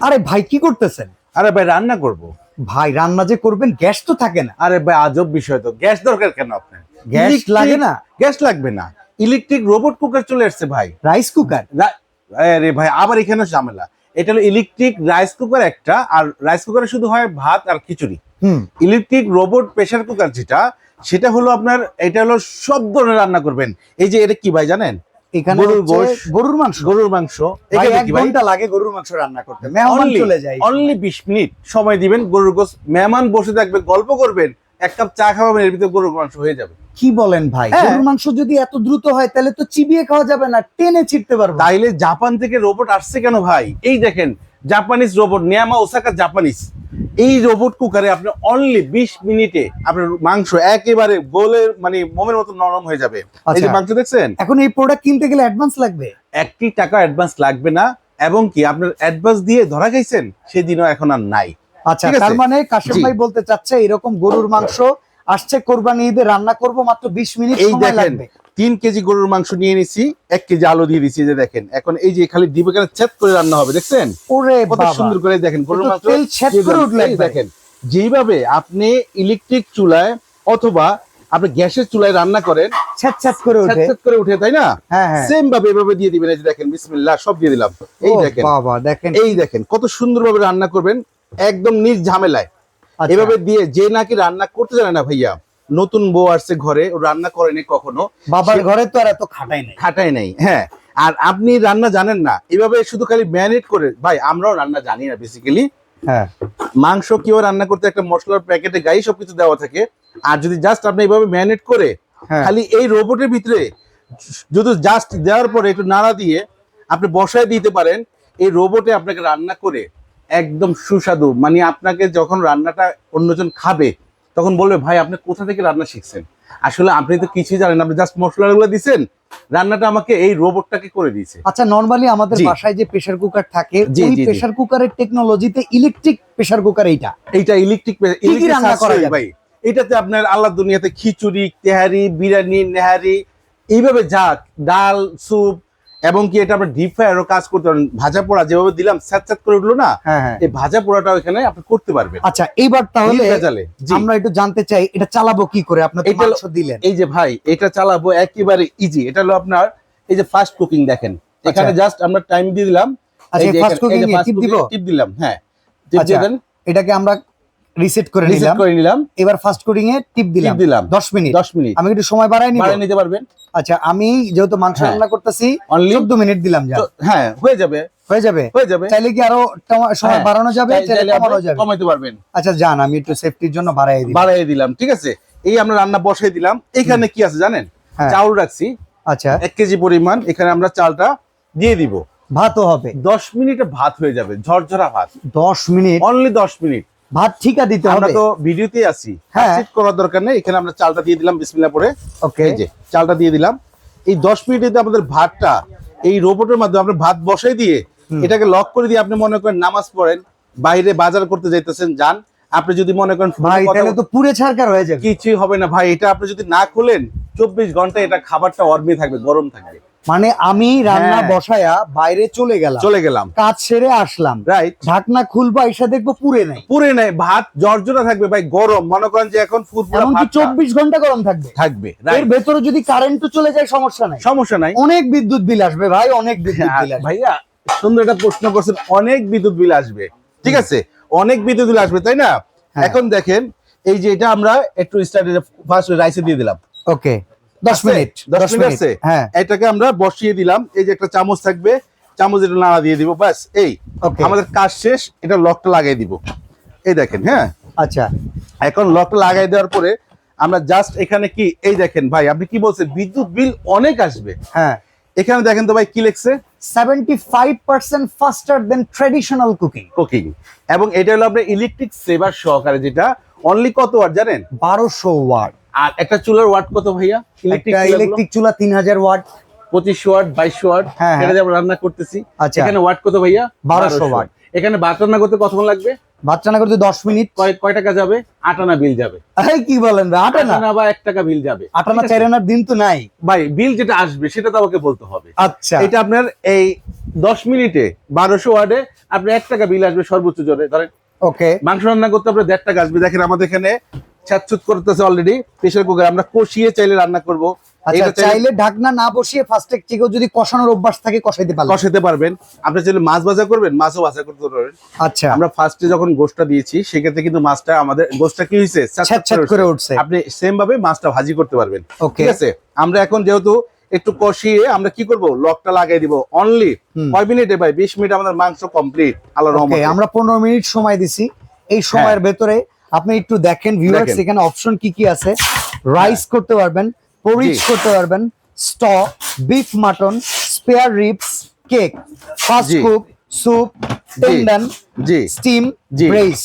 আরে ভাই কি করতেছেন? আরে ভাই রান্না করব। ভাই রান্না যে করবেন গ্যাস তো থাকে না। আরে ভাই আজব বিষয় তো। গ্যাস দরকার কেন আপনার? গ্যাস লাগে না? গ্যাস লাগবে না। ইলেকট্রিক রোবট কুকার চলে আসছে ভাই। Rice cooker? আরে ভাই আবার এখানে ঝামেলা। এটা হলো ইলেকট্রিক রাইস কুকার একটা আর রাইস কুকারে শুধু হয় ভাত আর খিচুড়ি। হুম। ইলেকট্রিক রোবট প্রেসার কুকার যেটা সেটা হলো আপনার এটা হলো সব ধরনের রান্না করবেন। এই যে এটা কি ভাই জানেন? এখানে গরুর গোশ, গরুর মাংস। গরুর মাংস। এক ঘণ্টা লাগে গরুর মাংস রান্না করতে। মেহমান চলে যায় অনলি বিশ মিনিট সময় দিবেন গরুর গোশ মেহমান বসে থাকবে গল্প করবেন এক কাপ চা খাওয়াবেন এর ভিতরে গরুর মাংস হয়ে যাবে। কি বলেন ভাই? হ্যাঁ। গরুর মাংস যদি এত দ্রুত হয় তাহলে তো চিবিয়ে খাওয়া যাবে না টেনে ছিটতে পারব তাইলে জাপান থেকে রোবট আসছে কেন ভাই? এই দেখেন জাপানিজ রোবট নিয়ামা ওসাকা জাপানিজ এই রোবট কুকারে আপনি অনলি বিশ মিনিটে আপনার মাংস একেবারে গোলের মানে মোমের মতো নরম হয়ে যাবে। এই যে আচ্ছা। মাংস দেখছেন? এখন এই প্রোডাক্ট কিনতে গেলে অ্যাডভান্স লাগবে? একটি টাকা অ্যাডভান্স লাগবে না এবং কি আপনার অ্যাডভান্স দিয়ে ধরা খাইছেন সেদিনও এখন আর নাই। আচ্ছা তার মানে কাশেম ভাই বলতে চাচ্ছে এরকম গরুর মাংস আসছে কোরবানি ঈদে রান্না করব মাত্র 20 মিনিট এই সময় লাগবে। তিন কেজি গরুর মাংস নিয়ে নিছি এক কেজি আলু দিয়ে দিছি যে দেখেন। এখন এই যে খালি ডিবে কেন চেক করে রান্না হবে দেখছেন? ওরে কত সুন্দর করে দেখেন গরুর মাংস ছেদ। দেখেন যেইভাবে আপনি ইলেকট্রিক চুলায় অথবা আপনি গ্যাসের চুলায় রান্না করেন ছ্যাঁত করে ওঠে করে উঠে তাই না? হ্যাঁ হ্যাঁ। সেম ভাবে এভাবে দিয়ে দিবেন এই যে দেখেন বিসমিল্লাহ সব দিয়ে দিলাম। এই দেখেন বাবা দেখেন। এই দেখেন কত সুন্দরভাবে রান্না করবেন একদম নিজ ঝামেলায়। আচ্ছা, এভাবে দিয়ে যে নাকি রান্না করতে জানে না ভাইয়া নতুন বউ আসছে ঘরে ও রান্না করেনি কখনো। বাবার ঘরে তো আর এত খাটাই নাই। খাটাই নাই হ্যাঁ। আর আপনি রান্না জানেন না এভাবে শুধু খালি ম্যারিনেট করে ভাই আমরাও রান্না জানি না বেসিক্যালি হ্যাঁ। মাংস কেউ রান্না করতে একটা মশলার প্যাকেটে গায়ে সবকিছু দেওয়া থাকে আর যদি জাস্ট আপনি এইভাবে ম্যারিনেট করে হ্যাঁ। খালি এই রোবটের ভিতরে যদি জাস্ট দেওয়ার পরে একটু নাড়া দিয়ে আপনি বসায় দিতে পারেন এই রোবটে আপনাকে রান্না করে একদম সুস্বাদু মানে আপনাকে যখন রান্নাটা অন্যজন খাবে তখন বলবে ভাই আপনি কোথা থেকে রান্না শিখছেন? আসলে আপনি তো কিছুই জানেন আপনি জাস্ট মশলাগুলো দিছেন রান্নাটা আমাকে এই রোবটটাকে করে দিয়েছে। আচ্ছা নরমালি আমাদের বাসায় যে প্রেসার কুকার থাকে ওই। প্রেসার কুকারের টেকনোলজিতে ইলেকট্রিক প্রেসার কুকার এইটা। এইটা ইলেকট্রিক ইলেকট্রিক রান্না করা যায় ভাই। এটাতে আপনার আল্লাহ দুনিয়াতে খিচুড়ি তেহারি বিরিয়ানি নেহারি এইভাবে যাক ডাল স্যুপ এবং কি এটা আপনার ডিপ ফ্রায়ারও কাজ করতে পারেন ভাজা পোড়া যেভাবে দিলাম স্যাঁত স্যাঁত করে উঠল না হ্যাঁ হ্যাঁ। এই ভাজা পোড়াটাও এখানে আপনি করতে পারবেন। আচ্ছা এইবার তাহলে আমরা একটু জানতে চাই এটা চালাবো কি করে? আপনি তো এটা মাংস দিলেন। এই যে ভাই এটা চালাবো একেবারে ইজি এটা হলো আপনার এই যে ফাস্ট কুকিং দেখেন। এখানে জাস্ট আমরা টাইম দিয়ে দিলাম। আচ্ছা ফাস্ট কুকিং টিপ দিব? টিপ দিলাম হ্যাঁ। টিপ আচ্ছা, দিয়ে দেন। এটাকে আমরা রিসেট করে নিলাম। করে নিলাম। এবার ফাস্ট কুকিং এ টিপ দিলাম। দিলাম। 10 মিনিট। 10 মিনিট। আমি একটু সময় বাড়াই নিব। বাড়িয়ে নিতে পারবেন। আচ্ছা আমি যেহেতু মাংস হ্যাঁ। রান্না করতেছি অনলি 14 মিনিট দিলাম যা। হ্যাঁ হয়ে যাবে। হয়ে যাবে? হয়ে যাবে। চাইলে কি আরও সময় হ্যাঁ, বাড়ানো যাবে? চাইলে চাইলে কমানো যাবে? কমাইতে পারবেন। আচ্ছা যান আমি একটু সেফটির জন্য বাড়াই দিই বাড়াই দিলাম ঠিক আছে? এই আমরা রান্না বসাই দিলাম। এখানে কি আছে জানেন? হ্যাঁ। চাউল রাখছি। আচ্ছা। এক কেজি পরিমাণ। এখানে আমরা চালটা দিয়ে দিব। ভাতও হবে। দশ মিনিটে ভাত হয়ে যাবে। ঝরঝরা ভাত। 10 মিনিট। অনলি দশ মিনিট। ভাত ঠিকা দিতে হবে। আমরা তো ভিডিওতে আছি। হ্যাঁ। হ্যাঁ করার দরকার নেই। এখানে আমরা চালটা দিয়ে দিলাম বিসমিল্লাহ পরে। ওকে। এই যে চালটা দিয়ে দিলাম। এই দশ মিনিটে আমাদের ভাতটা এই রোবটের মাধ্যমে আমরা ভাত বসাই দিয়ে এটাকে লক করে দিয়ে আপনি মনে করেন নামাজ পড়েন বাইরে বাজার করতে যাইতেছেন যান। আপনি যদি মনে করেন ভাই তাহলে তো পুরে ছাড়কার হয়ে যাবে। কিছুই হবে না। ভাই এটা আপনি যদি না খোলেন চব্বিশ ঘণ্টা এটা খাবারটা অর্মে থাকবে গরম থাকবে। মানে আমি রান্না হ্যাঁ। বসায়া বাইরে চলে গেলাম। চলে গেলাম। কাজ সেরে আসলাম। রাইট ঢাকনা খুলবা এসে দেখব পুরে নাই। পুরে নাই ভাত জর্জরা থাকবে ভাই গরম। মনে করেন যে এখন এমনকি চব্বিশ ঘণ্টা গরম থাকবে। থাকবে এর ভেতরে যদি কারেন্ট চলে যায় সমস্যা নাই। সমস্যা নাই। অনেক বিদ্যুৎ বিল আসবে ভাই অনেক বিদ্যুৎ বিল আসবে। ভাইয়া সুন্দর একটা প্রশ্ন করছেন অনেক বিদ্যুৎ বিল আসবে। ঠিক আছে? অনেক বিদ্যুৎ বিল আসবে তাই না? হ্যাঁ। এখন দেখেন এই যে এটা আমরা একটু স্টার্টে ফার্স্ট রাইসে দিয়ে দিলাম। ওকে দশ আছে? মিনিট দশ দশ মিনিট মিনিট আছে? হ্যাঁ। এটাকে আমরা বসিয়ে দিলাম। এই যে একটা চামচ থাকবে চামচ এটা নাড়া দিয়ে দিব ব্যাস এই। আমাদের কাজ শেষ এটা লকটা লাগিয়ে দিব। এই দেখেন হ্যাঁ? আচ্ছা। এখন লকটা লাগাই দেওয়ার পরে আমরা জাস্ট এখানে কি এই দেখেন ভাই আপনি কি বলছেন? বিদ্যুৎ বিল অনেক আসবে। হ্যাঁ। এখানে দেখেন তো ভাই কি লিখছে? Seventy five percent faster than traditional cooking cooking এবং এটা হলো আপনার ইলেকট্রিক সেভার সহকারে যেটা অনলি কত ওয়াট জানেন? বারোশো ওয়াট আর একটা চুলার ওয়াট কত ভাইয়া? ইলেকট্রিক চুলা তিন হাজার ওয়াট। পঁচিশ ওয়াট বাইশ ওয়াট হ্যাঁ, হ্যাঁ। এটা আমরা রান্না করতেছি। আচ্ছা। এখানে ওয়াট কত ভাইয়া? 1200 ওয়াট। এখানে ভাত রান্না করতে কতক্ষণ লাগবে? ভাত রান্না করতে দশ মিনিট। কয় টাকা যাবে? আট আনা বিল যাবে। কি বলেন ভাই আটা আট না আনা বা এক টাকা বিল যাবে। আটা না চার আনার দিন তো নাই। ভাই বিল যেটা আসবে সেটা তো আমাকে বলতে হবে। আচ্ছা। এটা আপনার এই দশ মিনিটে বারোশো ওয়ার্ডে আপনি এক টাকা বিল আসবে সর্বোচ্চ জোরে। ধরেন ওকে। মাংস রান্না করতে আপনার দেড় টাকা আসবে। দেখেন আমাদের এখানে ছাচ্ছুত করতেছে অলরেডি প্রেশার কুকার আমরা কষিয়ে চাইলে রান্না করব। আচ্ছা চাইলে ঢাকনা না বসিয়ে ফার্স্টে কেউ যদি কষানোর অভ্যাস থাকে কষাইতে পারবে কষাতে পারবেন। আপনি চাইলে মাছ ভাজা করবেন মাছও ভাজা করতে পারবেন। আচ্ছা। আমরা ফার্স্টে যখন গোশটা দিয়েছি সেক্ষেত্রে কিন্তু মাছটা আমাদের গোশটা কি হয়েছে? করে উঠছে। আপনি সেম ভাবে মাছটা ভাজি করতে পারবেন। ঠিক আছে? আমরা এখন যেহেতু একটু কষিয়ে আমরা কি করব? লকটা লাগাই দিব অনলি। কয় মিনিটে ভাই? বিশ মিনিট আমাদের মাংস কমপ্লিট আল্লাহ আমরা পনেরো মিনিট সময় দিছি। এই সময়ের ভেতরে আপনি একটু দেখেন ভিউয়ার্স। এখানে অপশন কি কি আছে? রাইস করতে পারবেন পরিচ করতে পারবেন stock beef mutton spare ribs cake fast cook soup tendon জি। স্টিম জি। ব্রেস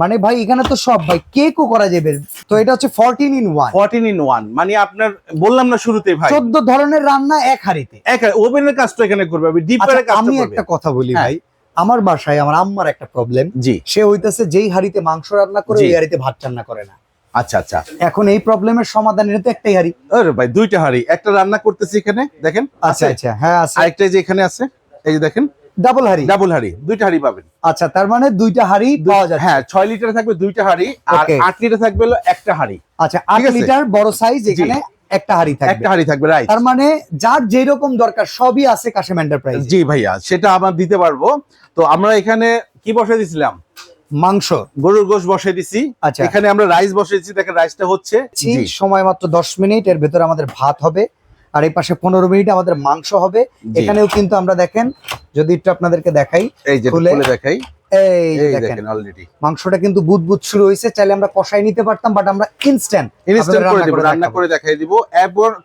মানে ভাই এখানে তো সব ভাই কেকও করা যাবে। তো এটা হচ্ছে fourteen in one fourteen in one মানে আপনার বললাম না শুরুতে ভাই। চোদ্দ ধরনের রান্না এক হাড়িতে। এক ওভেনের কাজটা এখানে করবে আমি আচ্ছা, ডিপারের কাজটা আমি একটা কথা বলি হ্যাঁ। ভাই। আমার বাসায় আমার আম্মার একটা প্রবলেম জি। সে হইতেছে যেই হাড়িতে মাংস রান্না করে ওই হাড়িতে ভাত রান্না করে না। আচ্ছা আচ্ছা। এখন এই প্রবলেমের সমাধান এটা তো একটাই হাড়ি। আরে ভাই দুইটা হাড়ি। একটা রান্না করতেছি এখানে দেখেন? আচ্ছা আচ্ছা হ্যাঁ আছে। আরেকটা যে এখানে আছে এই যে দেখেন? ডাবল হাড়ি। ডাবল হাড়ি দুইটা হাড়ি পাবেন। আচ্ছা তার মানে দুইটা হাড়ি পাওয়া যাচ্ছে। হ্যাঁ ছয় লিটার থাকবে দুইটা হাড়ি আর Okay. আট লিটার থাকবে হলো একটা হাড়ি। আচ্ছা আট ঠিক আছে। লিটার বড় সাইজ এখানে একটা হাড়ি থাকবে। একটা হাড়ি থাকবে রাইট তার মানে যার যেই রকম দরকার সবই আছে কাশেম এন্টারপ্রাইজ জি ভাইয়া সেটা আমরা দিতে পারব। তো আমরা এখানে কি বসাই দিছিলাম? মাংস। গরুর গোশ বসাই দিছি। আচ্ছা। এখানে আমরা রাইস বসাইছি দেখেন রাইসটা হচ্ছে। সময় মাত্র দশ মিনিট এর ভেতরে আমাদের ভাত হবে। আর এই পাশে পনেরো মিনিট আমাদের মাংস হবে। এখানেও কিন্তু আমরা দেখেন যদি একটু আপনাদেরকে দেখাই এই যে দেখাই। এই দেখেন অলরেডি মাংসটা কিন্তু বুদবুদ শুরু হয়েছে চাইলে আমরা কষাই নিতে পারতাম বাট আমরা ইনস্ট্যান্ট ইনস্ট্যান্ট করে দিব রান্না করে দেখাই দিব।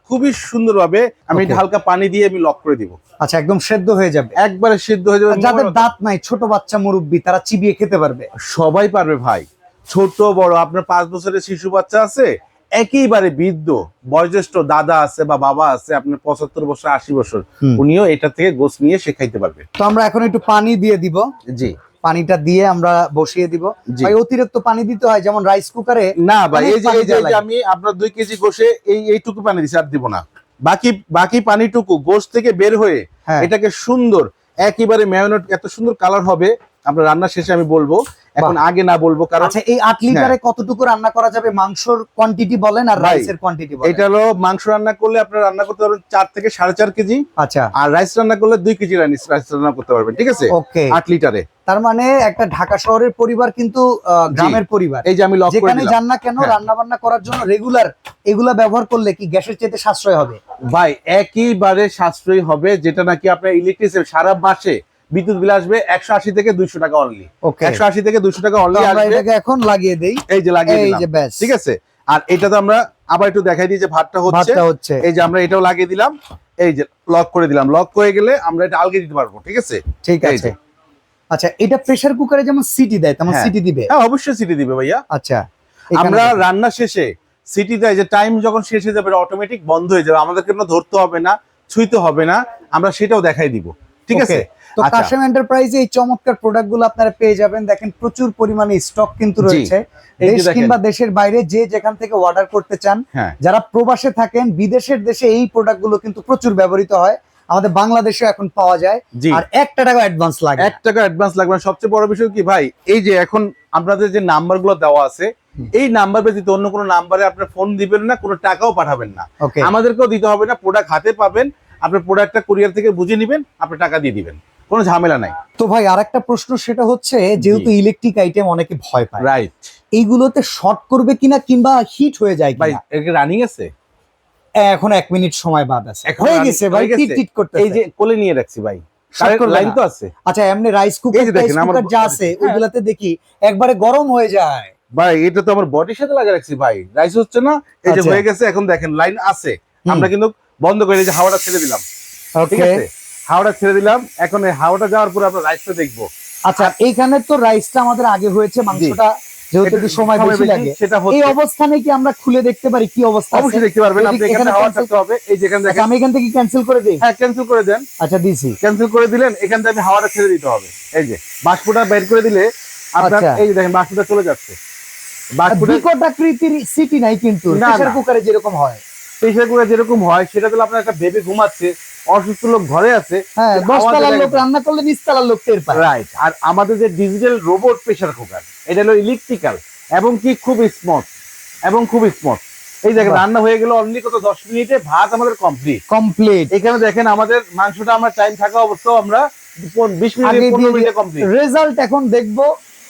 খুবই সুন্দরভাবে আমি হালকা পানি দিয়ে আমি লক করে দিব। আচ্ছা একদম সেদ্ধ হয়ে যাবে। একবারে সিদ্ধ হয়ে যাবে। যাদের দাঁত নাই ছোট বাচ্চা মুরব্বি তারা চিবিয়ে খেতে পারবে। সবাই পারবে ভাই। ছোট বড় আপনার পাঁচ বছরের শিশু বাচ্চা আছে একেবারে বৃদ্ধ বয়োজ্যেষ্ঠ দাদা আছে বা বাবা আছে আপনার পঁচাত্তর বছর আশি বছর উনিও এটা থেকে গোস নিয়ে সে খাইতে পারবে। তো আমরা এখন একটু পানি দিয়ে দিব। জি। পানিটা দিয়ে আমরা বসিয়ে দিব। ভাই অতিরিক্ত পানি দিতে হয় যেমন রাইস কুকারে না ভাই এই যে এই যে-। আমি আপনার দুই কেজি গোশে এই এইটুকু পানি দিছি আর দিব না বাকি বাকি পানিটুকু গোশ থেকে বের হয়ে হ্যাঁ এটাকে সুন্দর একেবারে ম্যারিনেট এত সুন্দর কালার হবে আমরা রান্না শেষে আমি বলব এখন আগে না বলব কারণ আচ্ছা এই আট লিটারে কতটুকু রান্না করা যাবে? মাংসর কোয়ান্টিটি বলেন আর রাইসের কোয়ান্টিটি বলেন। এটা হলো মাংস রান্না করলে আপনার রান্না করতে পারবেন চার থেকে সাড়ে চার কেজি। আচ্ছা। আর রাইস রান্না করলে দুই কেজি রাইস রাইস রান্না করতে পারবেন ঠিক আছে? ওকে আট লিটারে। তার মানে একটা ঢাকা শহরের পরিবার কিন্তু গ্রামের পরিবার। এই যে আমি লক করে যেখানে যান না কেন হ্যাঁ। রান্না বান্না করার জন্য রেগুলার এগুলা ব্যবহার করলে কি গ্যাসের চেয়ে সাশ্রয় হবে? ভাই একইবারে সাশ্রয় হবে যেটা নাকি আপনার ইলেকট্রিসিটি সারা মাসে বিদ্যুৎ বিল আসবে একশো আশি থেকে দুইশো টাকা অনলি একশো আশি থেকে দুইশো টাকা অনলি আসবে। এখন লাগিয়ে দেই। এই যে লাগিয়ে দিলাম। যে ব্যাস। ঠিক আছে? আর এটা তো আমরা আবার একটু দেখাই দিই যে ভাতটা হচ্ছে। এই যে আমরা এটাও লাগিয়ে দিলাম। এই যে লক করে দিলাম। লক করে গেলে আমরা এটা আলগে দিতে পারব। ঠিক আছে? ঠিক আছে। আচ্ছা এটা প্রেসার কুকারে যেমন সিটি দেয় তেমন হ্যাঁ। সিটি দিবে। হ্যাঁ অবশ্যই সিটি দিবে ভাইয়া। আচ্ছা আমরা রান্না শেষে সিটি দেয় যে টাইম যখন শেষ হয়ে যাবে অটোমেটিক বন্ধ হয়ে যাবে। আমাদের কোনো ধরতে হবে না ছুঁইতে হবে না। আমরা সেটাও দেখাই দিব। ঠিক আছে? তো আচ্ছা। কাশেম এন্টারপ্রাইজে এই চমৎকার প্রোডাক্টগুলো আপনারা পেয়ে যাবেন। দেখেন প্রচুর পরিমাণে স্টক কিন্তু রয়েছে। দেশ কিংবা দেশের বাইরে যে যেখান থেকে অর্ডার করতে চান হ্যাঁ। যারা প্রবাসে থাকেন বিদেশের দেশে এই প্রোডাক্টগুলো কিন্তু প্রচুর ব্যবহৃত হয়। আমাদের বাংলাদেশে এখন পাওয়া যায়। আর একটা টাকা অ্যাডভান্স লাগে এক টাকা অ্যাডভান্স লাগবে সবচেয়ে বড় বিষয় কি ভাই এই যে এখন আপনাদের যে নাম্বারগুলো দেওয়া আছে এই নাম্বার ব্যতীত অন্য কোনো নাম্বারে আপনার ফোন দিবেন না কোনো টাকাও পাঠাবেন না। আমাদেরকেও দিতে হবে না প্রোডাক্ট হাতে পাবেন। আপনার প্রোডাক্টটা কুরিয়ার থেকে বুঝে নেবেন আপনি টাকা দিয়ে দিবেন। কোনো ঝামেলা নাই। তো ভাই আরেকটা প্রশ্ন সেটা হচ্ছে যেহেতু ইলেকট্রিক আইটেম অনেকে ভয় পায় রাইট এইগুলোতে শর্ট করবে কিনা কিংবা হিট হয়ে যায় ভাই এর রানিং আছে? এখন এক মিনিট সময় বাদ আছে। হয়ে গেছে ভাই টিট টিট করতে এই যে কোলে নিয়ে রাখছি ভাই। লাইন তো আছে। আচ্ছা এমনি রাইস কুকার দেখেন, আমার যা আছে। ওইগুলাতে দেখি একবারে গরম হয়ে যায়। ভাই এটা তো আমার বডির সাথে লাগা রাখছি ভাই। রাইস হচ্ছে না এই যে আচ্ছা। হয়ে গেছে এখন দেখেন লাইন আছে। আমরা কিন্তু বন্ধ করে যে হাওয়াটা ছেড়ে দিলাম। ঠিক ওকে আছে? হাওয়াটা ছেড়ে দিলাম। এখন এই হাওয়াটা যাওয়ার পরে আমরা রাইসটা দেখব। আচ্ছা এইখানে তো রাইসটা আমাদের আগে হয়েছে মাংসটা যেহেতু একটু সময় বেশি লাগে। সেটা এই অবস্থানে কি আমরা খুলে দেখতে পারি কি অবস্থা অবশ্যই দেখতে পারবেন। আপনি এখানে এখানে হাওয়া থাকতে হবে। এই যেখানে আচ্ছা, আমি এখান থেকে ক্যান্সেল করে দিই। হ্যাঁ ক্যান্সেল করে দেন। আচ্ছা দিছি। ক্যান্সেল করে দিলেন এখান থেকে আমি হাওয়াটা ছেড়ে দিতে হবে। এই যে বাষ্পটা বের করে দিলে আপনার আচ্ছা। এই যে দেখেন বাষ্পটা চলে যাচ্ছে। বাষ্পটা সিটি নাই কিন্তু প্রেসার কুকারে যেরকম হয়। প্রেশার কুকার যেরকম হয় সেটা আপনার একটা বেবি ঘুমাচ্ছে অসুস্থ লোক ঘরে আছে হ্যাঁ কিন্তু দশ আমাদের তলার লোক রান্না করলে নিচ লোক টের পায়। রাইট আর আমাদের যে ডিজিটাল রোবট প্রেসার কুকার এটা হলো ইলেকট্রিক্যাল এবং কি খুব স্মুথ এবং খুব স্মুথ এই দেখেন রান্না হয়ে গেল অনলি কত দশ মিনিটে ভাত আমাদের কমপ্লিট কমপ্লিট এখানে দেখেন আমাদের মাংসটা আমরা টাইম থাকা অবস্থাও আমরা বিশ মিনিট পনেরো মিনিটে কমপ্লিট রেজাল্ট এখন দেখব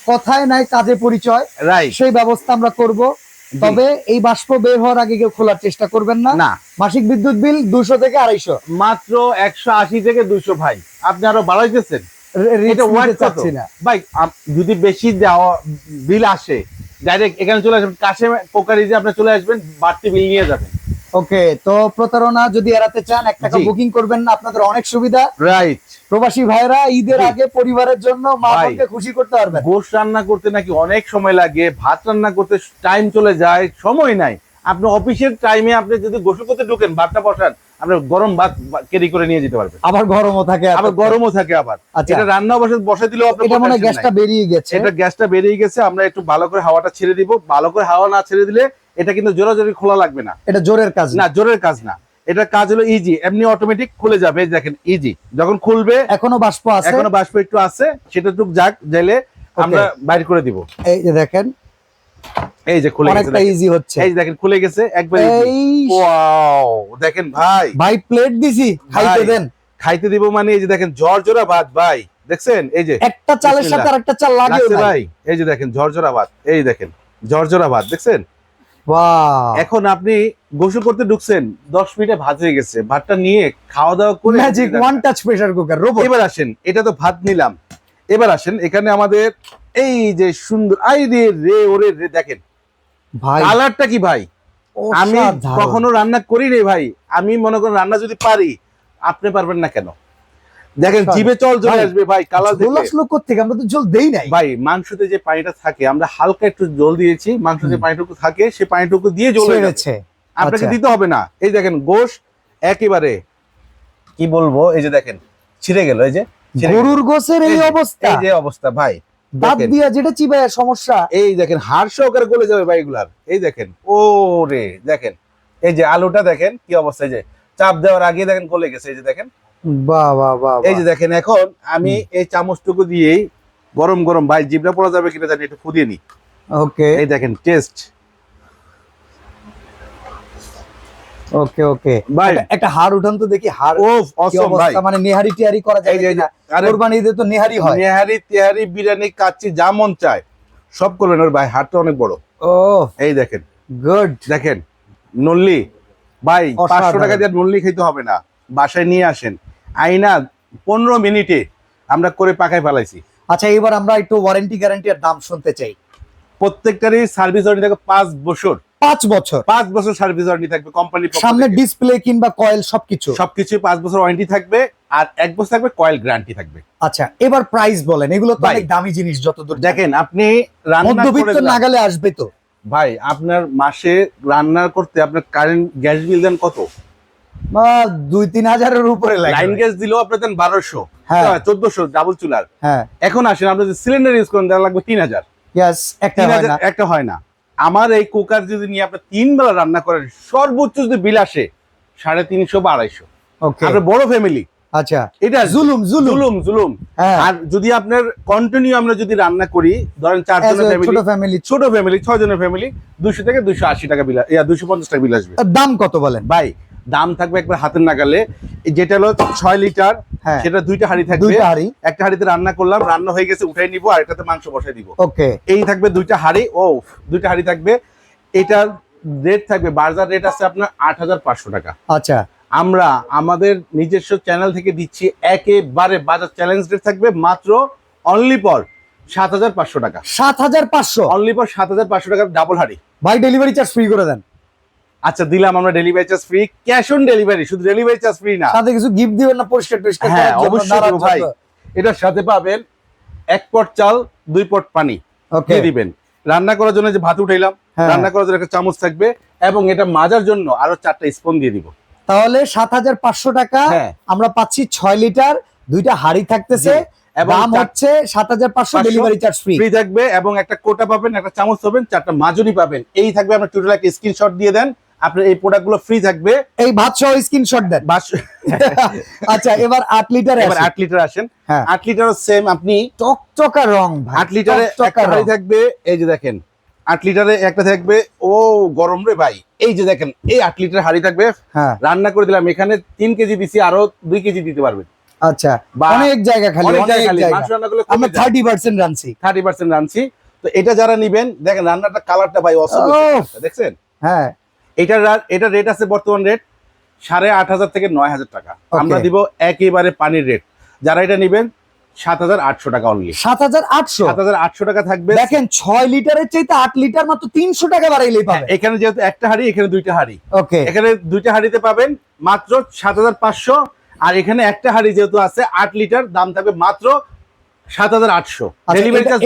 কথায় নাই কাজে পরিচয়। রাইট সেই ব্যবস্থা আমরা করব। তবে এই বাষ্প বের হওয়ার আগে কেউ খোলার চেষ্টা করবেন না। না। মাসিক বিদ্যুৎ বিল দুশো থেকে আড়াইশো। মাত্র একশো আশি থেকে দুশো ভাই। আপনি আরও বাড়াইতেছেন। ভাই যদি বেশি দেওয়া বিল আসে ডাইরেক্ট এখানে চলে আসবেন কাছে পোকারি যে আপনি চলে আসবেন বাড়তি বিল নিয়ে যাবেন। ওকে তো প্রতারণা যদি এড়াতে চান এক টাকা বুকিং করবেন না আপনাদের অনেক সুবিধা। রাইট প্রবাসী ভাইরা ঈদের আগে পরিবারের জন্য মা। বোনকে খুশি করতে পারবেন। গোশ রান্না করতে নাকি অনেক সময় লাগে ভাত রান্না করতে টাইম চলে যায় সময় নাই। আপনি অফিসের টাইমে আপনি যদি গোসল করতে ঢুকেন ভাতটা বসান আপনি গরম ভাত ক্যারি করে নিয়ে যেতে পারবেন। আবার গরমও থাকে আবার গরমও থাকে আবার। আচ্ছা। এটা রান্না বসে বসে দিলেও আপনার এটা মনে গ্যাসটা বেরিয়ে গেছে। এটা গ্যাসটা বেরিয়ে গেছে আমরা একটু ভালো করে হাওয়াটা ছেড়ে দিব। ভালো করে হাওয়া না ছেড়ে দিলে এটা কিন্তু জোরাজোরি খোলা লাগবে না। এটা জোরের কাজ না জোরের কাজ না। এটা কাজ হলো ইজি এমনি অটোমেটিক খুলে যাবে দেখেন ইজি যখন খুলবে এখনও বাষ্প আছে। এখনও বাষ্প একটু আছে সেটা টুক যাক যাইলে আমরা বাইর করে দিব। এই যে দেখেন এই যে খুলে গেছে ইজি হচ্ছে। এই দেখেন খুলে গেছে একবার এই ওয়াও দেখেন ভাই। ভাই প্লেট দিছি খাইতে। দেন। খাইতে দিব মানে এই যে দেখেন ঝরঝরা ভাত ভাই। দেখছেন? এই যে একটা চালের সাথে। আরেকটা চাল লাগে ভাই। এই যে দেখেন ঝরঝরা ভাত। এই দেখেন ঝরঝরা ভাত দেখছেন? এখন আপনি গোসল করতে ঢুকছেন দশ মিনিটে ভাত হয়ে গেছে। ভাতটা নিয়ে খাওয়া দাওয়া করে magic one touch pressure cooker robot এবার আসেন এটা তো ভাত নিলাম। এবার আসেন এখানে আমাদের এই যে সুন্দর আই রে রে ওরে রে দেখেন। ভাই। কালারটা কি ভাই? আমি। কখনো রান্না করি রে ভাই। আমি মনে করেন রান্না যদি পারি আপনি পারবেন না কেন? দেখেন। জিভে চলে ভাই, আসবে ভাই কালার ঝোল আসলো কোত্থেকে? আমরা তো জল দেই নাই। ভাই মাংসতে যে পানিটা থাকে আমরা হালকা একটু জল দিয়েছি মাংস যে পানিটুকু থাকে সে পানিটুকু দিয়ে জল হয়ে। ছেড়েছে আপনাকে আচ্ছা। দিতে হবে না। এই দেখেন গোশ একেবারে কি বলব এই যে দেখেন ছিঁড়ে গেল এই যে গরুর গোসের এই অবস্থা। এই যে অবস্থা ভাই দাঁত দিয়া যেটা চিবায় সমস্যা। এই দেখেন হাড় সহকারে গলে যাবে ভাই এগুলার। এই দেখেন ও রে দেখেন। এই যে আলুটা দেখেন কি অবস্থা এই যে চাপ দেওয়ার আগে দেখেন গলে গেছে এই যে দেখেন। বাহ বাহ বাহ এই যে দেখেন এখন আমি এই চামচটুকু দিয়েই গরম গরম ভাই জিভটা পড়া যাবে কিনা জানি একটু ফুদিয়ে নি। ওকে। এই দেখেন টেস্ট। ওকে ওকে। ভাই। একটা হাড় উঠান তো দেখি হাড় ও অসম ভাই। মানে নেহারি টিহারি করা যায় কোরবানি ঈদে তো নেহারি হয়। নেহারি তেহারি বিরিয়ানি কাচ্চি যা মন চায় সব করবেন ওর ভাই হাতটা অনেক বড়। ও এই দেখেন। গুড। দেখেন নল্লি। ভাই পাঁচশো টাকা দিয়ে নল্লি খেতে হবে না বাসায় নিয়ে আসেন। আইনা পনেরো মিনিটে আমরা করে পাকায় ফেলাইছি। আচ্ছা এবার আমরা একটু ওয়ারেন্টি গ্যারান্টি আর দাম শুনতে চাই। প্রত্যেকটারই সার্ভিস ওয়ারেন্টি থাকবে পাঁচ বছর। পাঁচ বছর? পাঁচ বছর সার্ভিস ওয়ারেন্টি থাকবে কোম্পানির সামনে ডিসপ্লে কিংবা কয়েল সবকিছু? সবকিছু পাঁচ বছর ওয়ারেন্টি থাকবে আর এক বছর থাকবে কয়েল গ্যারান্টি থাকবে। আচ্ছা এবার প্রাইস বলেন এগুলো তো অনেক দামি জিনিস যতদূর দেখেন আপনি মধ্যবিত্ত নাগালে আসবে তো। ভাই আপনার মাসে রান্না করতে আপনার কারেন্ট গ্যাস বিল দেন কত? দুই তিন হাজারের উপরে লাইন গ্যাস দিলেও আপনার দেন বারোশো হ্যাঁ। চোদ্দশো ডাবল চুলার। হ্যাঁ। এখন আসেন আপনি সিলিন্ডার ইউজ করেন তাহলে লাগবে তিন হাজার। একটা হয় না। হয় আমার এই কুকার যদি নিয়ে আপনি তিন বেলা রান্না করেন সর্বোচ্চ যদি বিল আসে সাড়ে তিনশো বা আড়াইশো। ওকে আপনার বড় ফ্যামিলি আচ্ছা। এটা জুলুম জুলুম। জুলুম হ্যাঁ। আর যদি আপনার কন্টিনিউ আমরা যদি রান্না করি ধরেন চার জনের ফ্যামিলি ছোট ফ্যামিলি ছোট ফ্যামিলি ছয় জনের ফ্যামিলি দুশো থেকে দুশো আশি টাকা বিল দুশো পঞ্চাশ টাকা বিল আসবে। দাম কত বলেন? ভাই দাম থাকবে একবার হাতের নাগালে। যেটা হলো ছয় লিটার হ্যাঁ। সেটা দুইটা হাড়ি থাকবে। দুইটা হাড়ি। একটা হাড়িতে রান্না করলাম রান্না হয়ে গেছে উঠাই নিব আর একটাতে মাংস বসাই দিব। ওকে। এই থাকবে দুইটা হাড়ি ও দুইটা হাড়ি থাকবে। এটার রেট থাকবে বাজার রেট আছে আপনার আট হাজার পাঁচশো টাকা। আচ্ছা। আমরা আমাদের নিজস্ব চ্যানেল থেকে দিচ্ছি একেবারে বাজার চ্যালেঞ্জ রেট থাকবে মাত্র অনলি পর সাত হাজার পাঁচশো টাকা। সাত হাজার পাঁচশো। অনলি পর সাত হাজার পাঁচশো টাকা ডাবল হাড়ি। ভাই ডেলিভারি চার্জ ফ্রি করে দেন। আচ্ছা দিলাম আমরা delivery charge free cash on delivery শুধু ডেলিভারি চার্জ ফ্রি না। সাথে কিছু গিফট দিবেন না পরিষ্কার টরিষ্কার হ্যাঁ, অবশ্যই ভাই। এটার সাথে পাবেন এক পট চাল দুই পট পানি। ওকে দিয়ে দিবেন। রান্না করার জন্য যে ভাত উঠাইলাম হ্যাঁ। রান্না করার জন্য একটা চামচ থাকবে এবং এটা মাজার জন্য আরও চারটা স্পুন দিয়ে দিব। তাহলে সাত হাজার পাঁচশো টাকা হ্যাঁ। আমরা পাচ্ছি ছয় লিটার দুইটা হাড়ি থাকতেছে। এবং দাম হচ্ছে সাত হাজার পাঁচশো ডেলিভারি চার্জ ফ্রি ফ্রি থাকবে এবং একটা কোটা পাবেন একটা চামচ পাবেন চারটা মাজুনি পাবেন। এই থাকবে আপনার টোটাল একটা স্ক্রিনশট দিয়ে দেন। আপনার এই প্রোডাক্টগুলো ফ্রি থাকবে। এই ভাত সহ স্ক্রিনশট দেন আচ্ছা এবার আট লিটার এবার আট লিটার আসেন। হ্যাঁ। আট লিটার সেম আপনি চকচকা রং ভাই, আট লিটারে চকচকা একটা। থাকবে এই যে দেখেন আট লিটারে একটা থাকবে ও গরম রে ভাই এই যে দেখেন এই আট লিটার হাড়ি থাকবে। হ্যাঁ। রান্না করে দিলাম এখানে তিন কেজি দিছি আরও দুই কেজি দিতে পারবেন। আচ্ছা অনেক জায়গা খালি অনেক জায়গা আমরা থার্টি পার্সেন্ট রানছি থার্টি পার্সেন্ট রাঁধছি। তো এটা যারা নিবেন দেখেন রান্নাটা কালারটা ভাই অসম দেখছেন? হ্যাঁ। এটার রা- এটার রেট আছে বর্তমান রেট সাড়ে আট হাজার থেকে নয় হাজার টাকা। আমরা দিব একেবারে পানির রেট যারা এটা নিবেন সাত হাজার আটশো টাকা অনলি সাত হাজার আটশো? সাত হাজার আটশো টাকা থাকবে। দেখেন ছয় লিটারের চাইতে আট লিটার মাত্র তিনশো টাকা বাড়াইলেই হ্যাঁ, এখানে যেহেতু একটা হাড়ি এখানে দুইটা হাড়ি। ওকে এখানে দুইটা হাড়িতে পাবেন মাত্র সাত হাজার পাঁচশো। আর এখানে একটা হাড়ি যেহেতু আছে আট লিটার দাম থাকবে মাত্র সাত হাজার আটশো।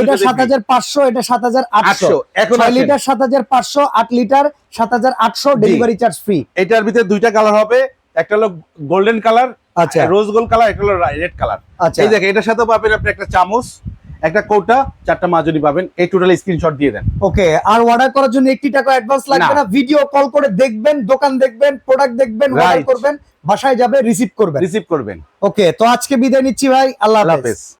এটা সাত হাজার পাঁচশো এটা সাত হাজার আটশো। এখন লিটার সাত হাজার পাঁচশো আট লিটার সাত হাজার আটশো ডেলিভারি চার্জ ফ্রি এটার ভিতরে দুইটা কালার হবে। একটা হলো গোল্ডেন কালার আচ্ছা। রোজ গোল্ড কালার একটা হলো রেড কালার আচ্ছা। এই দেখেন এটার সাথে পাবেন আপনি একটা চামচ একটা কৌটা চারটা পাবেন। এই টোটাল স্ক্রিনশট দিয়ে দেন। ওকে আর অর্ডার করার জন্য একটি টাকা অ্যাডভান্স লাগবে না। ভিডিও কল করে দেখবেন দোকান দেখবেন প্রোডাক্ট দেখবেন অর্ডার করবেন বাসায় যাবে রিসিভ করবেন। রিসিভ করবেন। ওকে তো আজকে বিদায় নিচ্ছি ভাই। আল্লাহ হাফেজ।